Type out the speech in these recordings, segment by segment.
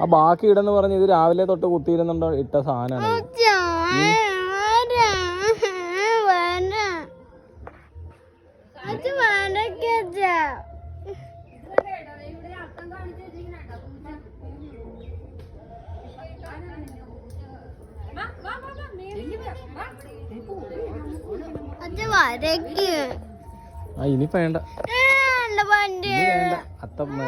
ആ ബാക്കി ഇടന്ന് പറഞ്ഞ ഇത് രാവിലെ തൊട്ട് കുത്തിയിരുന്നുണ്ടോ ഇട്ട സാധനമാണ് വരയ്ക്ക്. ആ ഇനി വേണ്ട. ഇനി വേണ്ട. അത്തമ്മ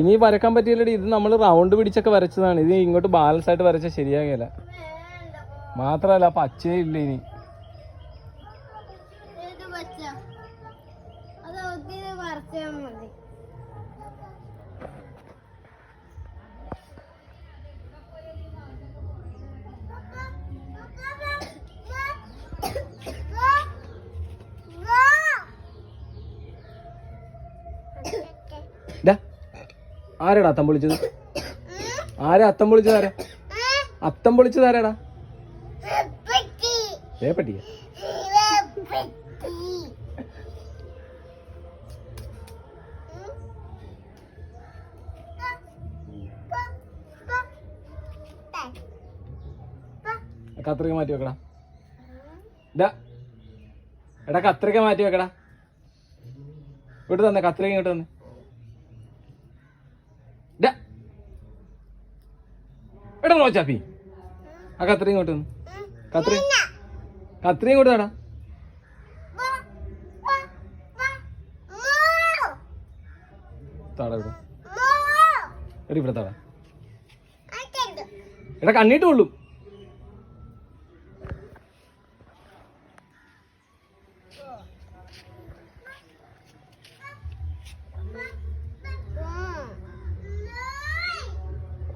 ഇനി വരക്കാൻ പറ്റിയില്ലടി. ഇത് നമ്മൾ റൗണ്ട് പിടിച്ചൊക്കെ വരച്ചതാണ്. ഇത് ഇങ്ങോട്ട് ബാലൻസ് ആയിട്ട് വരച്ചാൽ ശരിയാകില്ല മാത്രല്ല പച്ചേ ഇല്ല ഇനി. അത് ഒത്തിരി മതി. ആരാടാ അത്തം പൊളിച്ചത്? ആരാ അത്തം പൊളിച്ചത് ആരാ അത്തം പൊളിച്ചത് ആരാടാ വേപ്പട്ടിയ. കത്രിക മാറ്റി വെക്കടാ. എടാ കത്രിക മാറ്റി വെക്കടാ. ഇവിടെ തന്നെ കത്രിക ഇങ്ങോട്ട് തന്നെ. എടാ റോച്ചാപ്പി ആ കത്രി ഇങ്ങോട്ട് വന്നു കത്രി കത്രി ഇങ്ങോട്ട് വേടാ താട ഇവിടെ. എടി ഇവിടെ താട. എടാ കണ്ണീട്ട് കൊള്ളും.